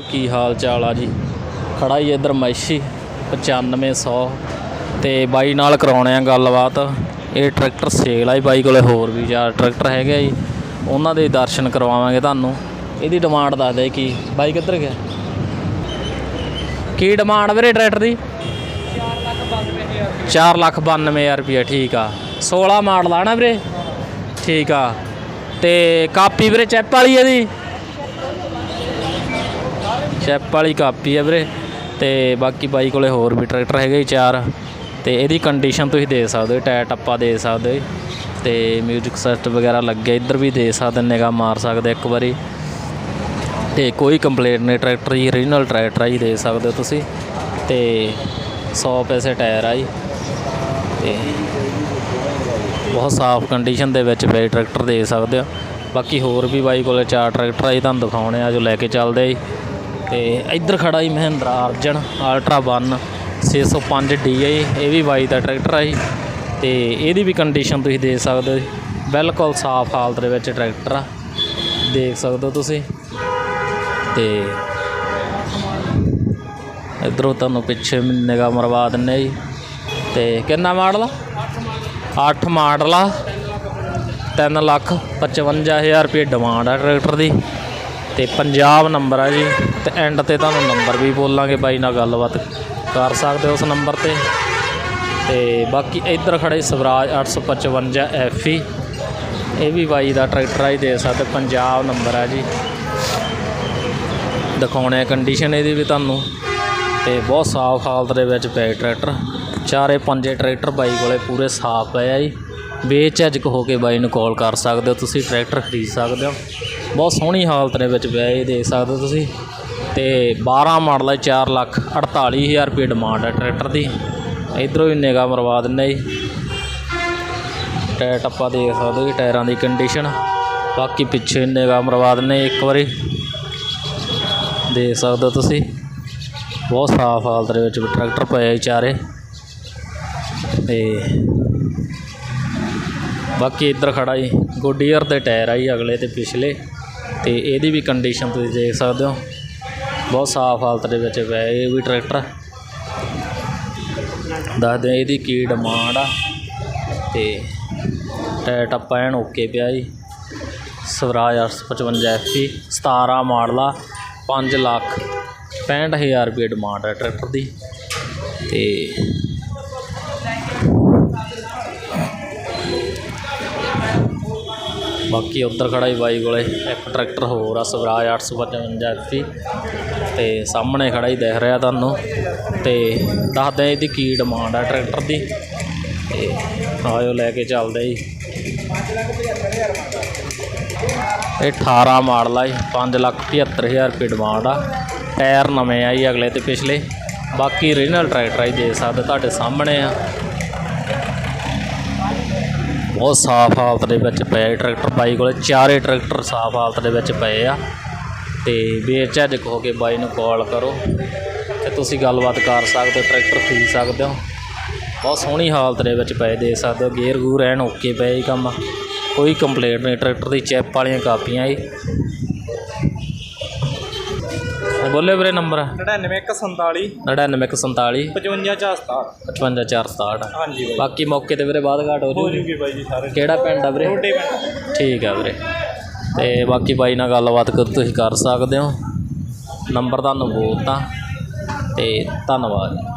ਕੀ ਹਾਲ ਚਾਲ ਆ ਜੀ। ਖੜਾ ਹੀ ਇੱਧਰ ਮੈਸ਼ੀ 9500 ਤੇ ਬਾਈ ਨਾਲ ਕਰਾਉਣੇ ਆ ਗੱਲਬਾਤ। ਇਹ ਟਰੈਕਟਰ ਸੇਲ ਆ ਜੀ, ਬਾਈ ਕੋਲੇ ਹੋਰ ਵੀ ਚਾਰ ਟਰੈਕਟਰ ਹੈਗੇ ਆ ਜੀ। ਉਹਨਾਂ ਦੇ ਦਰਸ਼ਨ ਕਰਵਾਵਾਂਗੇ ਤੁਹਾਨੂੰ। ਇਹਦੀ ਡਿਮਾਂਡ ਦੱਸ ਦੇ ਕੀ। ਬਾਈ ਕਿੱਧਰ ਗਿਆ? ਕੀ ਡਿਮਾਂਡ ਵੀਰੇ ਟਰੈਕਟਰ ਦੀ? 4 ਲੱਖ 92000 ਰੁਪਏ ਠੀਕ ਆ। 16 ਮਾਡਲ ਆ ਨਾ ਵੀਰੇ। ਠੀਕ ਆ। ਤੇ ਕਾਪੀ ਵੀਰੇ ਚੈਪ ਵਾਲੀ ਇਹਦੀ। ਚੈਪ ਵਾਲੀ ਕਾਪੀ ਹੈ ਵੀਰੇ। ਤੇ ਬਾਕੀ ਬਾਈ ਕੋਲੇ ਹੋਰ ਵੀ ਟਰੈਕਟਰ ਹੈਗੇ ਜੀ ਚਾਰ। ਤੇ ਇਹਦੀ ਕੰਡੀਸ਼ਨ ਤੁਸੀਂ ਦੇ ਸਕਦੇ ਹੋ, ਟਾਇਰ ਟੱਪਾ ਦੇ ਸਕਦੇ ਹੋ। ਤੇ ਮਿਊਜ਼ਿਕ ਸਿਸਟਮ ਵਗੈਰਾ ਲੱਗਿਆ ਇੱਧਰ ਵੀ ਦੇ ਸਕਦੇ ਨਿਗਾ ਮਾਰ ਸਕਦੇ ਇੱਕ ਵਾਰੀ। ਤੇ ਕੋਈ ਕੰਪਲੇਂਟ ਨਹੀਂ, ਟਰੈਕਟਰ ਹੀ ਓਰੀਜਨਲ ਟਰੈਕਟਰ ਆ ਜੀ ਦੇ ਸਕਦੇ ਹੋ ਤੁਸੀਂ। ਤੇ 100 ਪੈਸੇ ਟਾਇਰ ਆ ਜੀ। ਤੇ ਬਹੁਤ ਸਾਫ਼ ਕੰਡੀਸ਼ਨ ਦੇ ਵਿੱਚ ਬਈ ਟਰੈਕਟਰ ਦੇ ਸਕਦੇ ਹੋ। ਬਾਕੀ ਹੋਰ ਵੀ ਬਾਈ ਕੋਲੇ ਚਾਰ ਟਰੈਕਟਰ ਆ ਜੀ, ਤੁਹਾਨੂੰ ਦਿਖਾਉਣੇ ਆ, ਜੋ ਲੈ ਕੇ ਚੱਲਦੇ ਆ ਜੀ। ਤੇ ਇੱਧਰ ਖੜਾ ਜੀ ਮਹਿੰਦਰਾ ਅਰਜਨ ਅਲਟਰਾ 1 605 ਡੀ ਹੈ ਇਹ ਵੀ ਬਾਈ ਦਾ ਟਰੈਕਟਰ ਆ ਜੀ। ਤੇ ਇਹਦੀ ਵੀ ਕੰਡੀਸ਼ਨ ਤੁਸੀਂ ਦੇਖ ਸਕਦੇ ਹੋ ਜੀ। ਬਿਲਕੁਲ ਸਾਫ਼ ਹਾਲਤ ਦੇ ਵਿੱਚ ਟਰੈਕਟਰ ਆ। ਦੇਖ ਸਕਦੇ ਹੋ ਤੁਸੀਂ। ਤੇ ਇਧਰੋਂ ਤੁਹਾਨੂੰ ਪਿੱਛੇ ਨਿਗਾਹ ਮਰਵਾ ਦਿੰਨੇ ਜੀ। ਤੇ ਕਿੰਨਾ ਮਾਡਲ ਆ? 8 ਮਾਡਲ ਆ। 3 ਲੱਖ 55000 ਰੁਪਏ ਡਿਮਾਂਡ ਆ ਟਰੈਕਟਰ ਦੀ। ਤੇ ਪੰਜਾਬ ਨੰਬਰ ਆ ਜੀ, ਤੇ ਐਂਡ ਤੇ ਤੁਹਾਨੂੰ ਨੰਬਰ ਵੀ ਬੋਲਾਂਗੇ ਬਾਈ ਨਾਲ ਗੱਲਬਾਤ ਕਰ ਸਕਦੇ ਹੋ ਉਸ ਨੰਬਰ ਤੇ। ਤੇ ਬਾਕੀ ਇੱਧਰ ਖੜੇ ਸਵਰਾਜ 855 ਐਫਈ ਇਹ ਵੀ ਬਾਈ ਦਾ ਟਰੈਕਟਰ ਆ ਜੀ ਦੇ ਸਕਦੇ ਪੰਜਾਬ ਨੰਬਰ ਆ ਜੀ। ਦਿਖਾਉਣੇ ਕੰਡੀਸ਼ਨ ਇਹਦੀ ਵੀ ਤੁਹਾਨੂੰ। ਤੇ ਬਹੁਤ ਸਾਫ਼ ਹਾਲਤ ਦੇ ਵਿੱਚ ਪਏ ਟਰੈਕਟਰ। ਚਾਰੇ ਪੰਜੇ ਟਰੈਕਟਰ ਬਾਈ ਕੋਲੇ ਪੂਰੇ ਸਾਫ਼ ਪਏ ਆ ਜੀ। ਬੇਝਿਜਕ ਹੋ ਕੇ ਬਾਈ ਨੂੰ ਕਾਲ ਕਰ ਸਕਦੇ ਹੋ, ਤੁਸੀਂ ਟਰੈਕਟਰ ਖਰੀਦ ਸਕਦੇ ਹੋ। ਬਹੁਤ ਸੋਹਣੀ ਹਾਲਤ ਦੇ ਵਿੱਚ ਪਿਆ ਇਹ ਦੇਖ ਸਕਦੇ ਹੋ ਤੁਸੀਂ। ਤੇ 12 ਮਾਡਲ ਹੈ 4 ਲੱਖ 48000 ਰੁਪਏ ਡਿਮਾਂਡ ਹੈ ਟਰੈਕਟਰ ਦੀ। ਇਧਰੋਂ ਵੀ ਨਿਗਾਹ ਮਰਵਾ ਦਿੰਨੇ ਜੀ। ਟਾਇਰ ਟੱਪਾ ਦੇਖ ਸਕਦੇ ਹੋ ਜੀ, ਟਾਇਰਾਂ ਦੀ ਕੰਡੀਸ਼ਨ ਬਾਕੀ ਪਿੱਛੇ ਨਿਗਾਹ ਮਰਵਾ ਦਿੰਨੇ ਇੱਕ ਵਾਰੀ। ਦੇਖ ਸਕਦੇ ਹੋ ਤੁਸੀਂ। ਬਹੁਤ ਸਾਫ਼ ਹਾਲਤ ਦੇ ਵਿੱਚ ਟਰੈਕਟਰ ਪਏ ਆ ਚਾਰੇ। ਤੇ ਬਾਕੀ ਇੱਧਰ ਖੜਾ ਜੀ ਗੋਡੀਅਰ ਦੇ ਟਾਇਰ ਆ ਜੀ ਅਗਲੇ ਤੇ ਪਿਛਲੇ, ਤੇ ਇਹਦੀ ਵੀ ਕੰਡੀਸ਼ਨ ਤੁਸੀਂ ਦੇਖ ਸਕਦੇ ਹੋ। ਬਹੁਤ ਸਾਫ਼ ਹਾਲਤ ਦੇ ਵਿੱਚ ਪਿਆ ਇਹ ਵੀ ਟਰੈਕਟਰ ਦੱਸਦੇ ਹਾਂ ਇਹਦੀ ਕੀ ਡਿਮਾਂਡ ਆ, ਤੇ ਟਾਇਰ ਟੱਪਾ ਐਨ ਓਕੇ ਪਿਆ ਜੀ। ਸਵਰਾਜ 855 ਐਫੀ 17 ਮਾਡਲ ਆ 5 ਲੱਖ 65000 ਰੁਪਏ ਡਿਮਾਂਡ ਹੈ ਟਰੈਕਟਰ ਦੀ। ਤੇ ਬਾਕੀ ਉੱਧਰ ਖੜਾ ਹੀ ਬਾਈ ਕੋਲੇ, ਇੱਕ ਟਰੈਕਟਰ ਹੋਰ ਆ, ਸਵਰਾਜ 855 ਐਫੀ ਤੇ ਸਾਹਮਣੇ ਖੜਾ ਹੀ ਦਿਖ ਰਿਹਾ ਤੁਹਾਨੂੰ, ਤੇ ਦੱਸਦੇ ਹਾਂ ਇਹਦੀ ਕੀ ਡਿਮਾਂਡ ਆ ਟਰੈਕਟਰ ਦੀ। ਤੇ ਆਇਓ ਲੈ ਕੇ ਚੱਲਦੇ ਜੀ। ਇਹ 18 ਮਾਡਲ ਆ ਜੀ 5 ਲੱਖ 75000 ਰੁਪਏ ਡਿਮਾਂਡ ਆ। ਟਾਇਰ ਨਵੇਂ ਆ ਜੀ ਅਗਲੇ ਤੇ ਪਿਛਲੇ। ਬਾਕੀ ਓਰੀਜਨਲ ਟਰੈਕਟਰ ਆ ਜੀ ਦੇ ਸਕਦੇ ਤੁਹਾਡੇ ਸਾਹਮਣੇ ਆ। ਬਹੁਤ ਸਾਫ਼ ਹਾਲਤ ਦੇ ਵਿੱਚ ਪਏ ਟਰੈਕਟਰ। ਬਾਈ ਕੋਲੇ ਚਾਰੇ ਟਰੈਕਟਰ ਸਾਫ਼ ਹਾਲਤ ਦੇ ਵਿੱਚ ਪਏ ਆ। ਤੇ ਬੇਝਿਜਕ ਹੋ ਕੇ ਬਾਈ ਨੂੰ ਕਾਲ ਕਰੋ ਤੇ ਤੁਸੀਂ ਗੱਲਬਾਤ ਕਰ ਸਕਦੇ ਹੋ, ਟਰੈਕਟਰ ਖਰੀਦ ਸਕਦੇ ਹੋ। ਬਹੁਤ ਸੋਹਣੀ ਹਾਲਤ ਦੇ ਵਿੱਚ ਪਏ ਦੇ ਸਕਦੇ ਹੋ, ਗੇਅਰ ਗੂਰ ਐਨ ਓਕੇ ਪਏ ਜੀ ਕੰਮ। ਕੋਈ ਕੰਪਲੇਂਟ ਨਹੀਂ, ਟਰੈਕਟਰ ਦੀ ਚੈਪ ਵਾਲੀਆਂ ਕਾਪੀਆਂ ਜੀ ਬੋਲੇ ਵੀਰੇ ਨੰਬਰ। 99147 99147 5567 55467 ਹਾਂਜੀ ਬਾਈ। ਬਾਕੀ ਮੌਕੇ ਤੇ ਵੀਰੇ ਬਾਅਦ ਘਾਟ ਹੋ ਹੋ ਜੂਗੀ ਜੂਗੀ ਬਾਈ ਜੀ ਸਾਰੇ। ਕਿਹੜਾ ਪਿੰਡ ਆ ਵੀਰੇ? ਛੋਟੇ ਪਿੰਡ। ਠੀਕ ਆ ਵੀਰੇ। ਤੇ ਬਾਕੀ ਬਾਈ ਨਾਲ ਗੱਲਬਾਤ ਕਰ ਤੁਸੀਂ ਕਰ ਸਕਦੇ ਹੋ। ਨੰਬਰ ਤੁਹਾਨੂੰ ਬੋਲਤਾ ਤੇ ਧੰਨਵਾਦ।